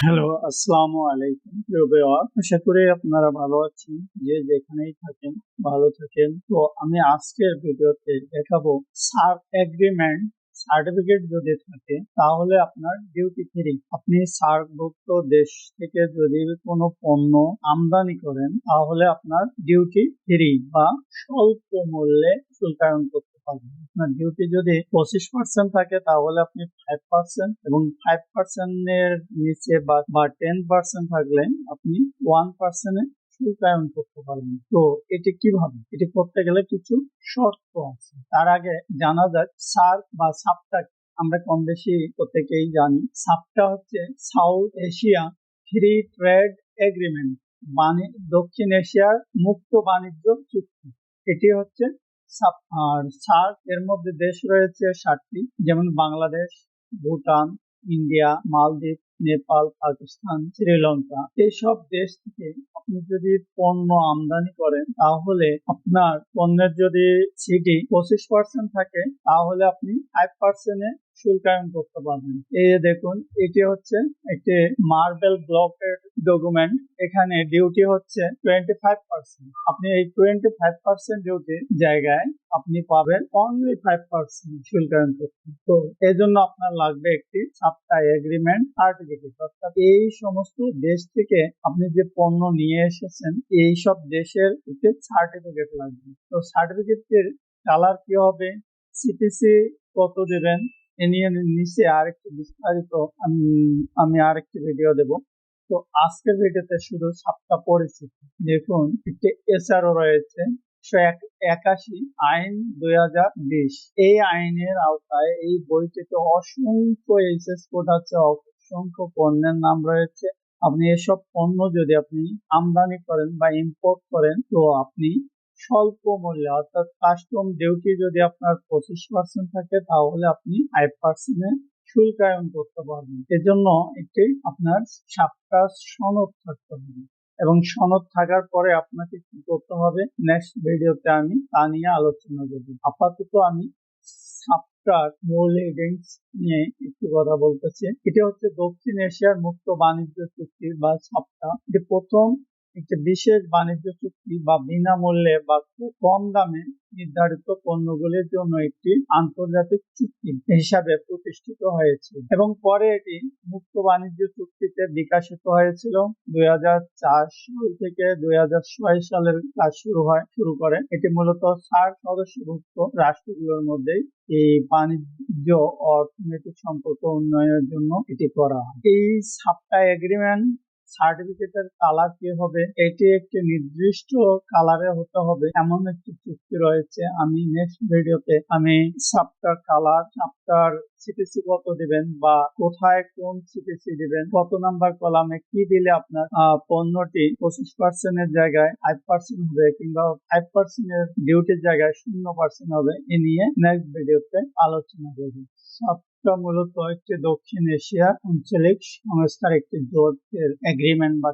Hello আসসালামু আলাইকুম আশা করি আপনারা ভালো আছেন, যে যেখানেই থাকেন, ভালো থাকেন। তো আমি আজকের ভিডিওতে দেখাবো সার এগ্রিমেন্ট সার্টিফিকেট যদি থাকে, তাহলে আপনার ডিউটি ফ্রি আপনি সার্কভুক্ত দেশ থেকে যদি কোনো পণ্য আমদানি করেন, তাহলে আপনার ডিউটি ফ্রি বা স্বল্প মূল্যে শুল্কায়ন করতে পারবেন। আপনার ডিউটি যদি পঁচিশ পার্সেন্ট থাকে, তাহলে আপনি ফাইভ পার্সেন্ট এবং ফাইভ পার্সেন্টের নিচে বা টেন পার্সেন্ট থাকলে আপনি ওয়ান পার্সেন্টে করতে পারবেন। তো এটি কীভাবে? এটি করতে গেলে কিছু শর্ত আছে। তার আগে জানা যাক সার্ক বা সাপটা, আমরা কম বেশি প্রত্যেকেই জানি, সাপটা হচ্ছে south Asia free trade agreement দক্ষিণ এশিয়ার মুক্ত বাণিজ্য চুক্তি। এটি হচ্ছে আর সার্ক এর মধ্যে দেশ রয়েছে ষাটটি যেমন বাংলাদেশ, ভুটান, ইন্ডিয়া, মালদ্বীপ, নেপাল, পাকিস্তান, শ্রীলঙ্কা। এইসব দেশ থেকে আপনি যদি পণ্য আমদানি করেন, তাহলে আপনার পণ্যের যদি সিটি পঁচিশ পার্সেন্ট থাকে, তাহলে আপনি ফাইভ পার্সেন্টে শুল্কায়ন করতে পারবেন। এই দেখুন, এটি হচ্ছে একটি মার্বেল ব্লকের ডকুমেন্ট এখানে ডিউটি হচ্ছে টোয়েন্টি ফাইভ পার্সেন্ট আপনি এই টোয়েন্টি ফাইভ পার্সেন্ট ডিউটির জায়গায় আপনি পাবেন অনলি ফাইভ পার্সেন্ট শুল্কায়ন করতে। তো এই জন্য আপনার লাগবে একটি সাপ্তাহ এগ্রিমেন্ট সার্টিফিকেট অর্থাৎ এই সমস্ত দেশ থেকে আপনি যে পণ্য নিয়ে এসেছেন, এই সব দেশের একটি সার্টিফিকেট লাগবে। তো সার্টিফিকেটের কালার কি হবে? সিপিসি কত দেবেন? নিয়ে নিচে আরেকটি বিস্তারিত আমি আমি আরেকটি ভিডিও দেব। তো আজকের ভিডিওতে শুধু সাতটা পরিচিতি দেখুন, একটি এসআরও রয়েছে, একাশি আইন দুই হাজার বিশ। এই আইনের আওতায় এই বইটিতে অসংখ্য এইচএস কোড আছে, অসংখ্য পণ্যের নাম রয়েছে। আপনি এসব পণ্য যদি আপনি আমদানি করেন বা ইম্পোর্ট করেন, তো আপনি স্বল্প মূল্যে, অর্থাৎ কাস্টম ডিউটি যদি আপনার পঁচিশ পার্সেন্ট থাকে, তাহলে আপনি ফাইভ পার্সেন্টে শুল্কায়ন করতে পারবেন। এজন্য একটি আপনার সাতটা সনদ থাকতে হবে। এবং সনদ থাকার পরে আপনাকে কি করতে হবে? নেক্সট ভিডিওতে আমি তা নিয়ে আলোচনা করব। আপাতত আমি সাতটার মূল এজেন্টস নিয়ে একটু কথা বলতেছি। এটা হচ্ছে দক্ষিণ এশিয়ার মুক্ত বাণিজ্য চুক্তি বা সাপ্তা এটি প্রথম একটি বিশেষ বাণিজ্য চুক্তি বা বিনামূল্যে বা খুব কম দামে নির্ধারিত পণ্যগুলির জন্য একটি আন্তর্জাতিক চুক্তি হিসাবে প্রতিষ্ঠিত হয়েছে এবং পরে এটি মুক্ত বাণিজ্য চুক্তিতে বিকাশিত হয়েছিল। দুই সাল থেকে দুই হাজার ছয় সালের কাজ শুরু হয়, শুরু করে। এটি মূলত সার সদস্যভুক্ত রাষ্ট্রগুলোর মধ্যেই এই বাণিজ্য অর্থনৈতিক সম্পর্ক উন্নয়নের জন্য এটি করা হয়। এই সাপ্তা এগ্রিমেন্ট সার্টিফিকেটের কালার কি হবে? এটি একটি নির্দিষ্ট কালারে হতে হবে। এমন একটি চুক্তি রয়েছে। আমি নেক্সট ভিডিওতে আমি সাপ্টার কালার সাপ্টার সিপিসি কত দিবেন বা কোথায় কোন সিপিসি দিবেন, কত নাম্বার কলামে কি দিলে আপনার পণ্যটি পঁচিশ পার্সেন্টের জায়গায় ফাইভ পার্সেন্ট হবে কিংবা ফাইভ পার্সেন্টের ডিউটির জায়গায় শূন্য পার্সেন্ট হবে, এ নিয়ে নেক্সট ভিডিওতে আলোচনা করব। সাপটা মূলত একটি দক্ষিণ এশিয়া আঞ্চলিক সংস্থার একটি জোটের এগ্রিমেন্ট বা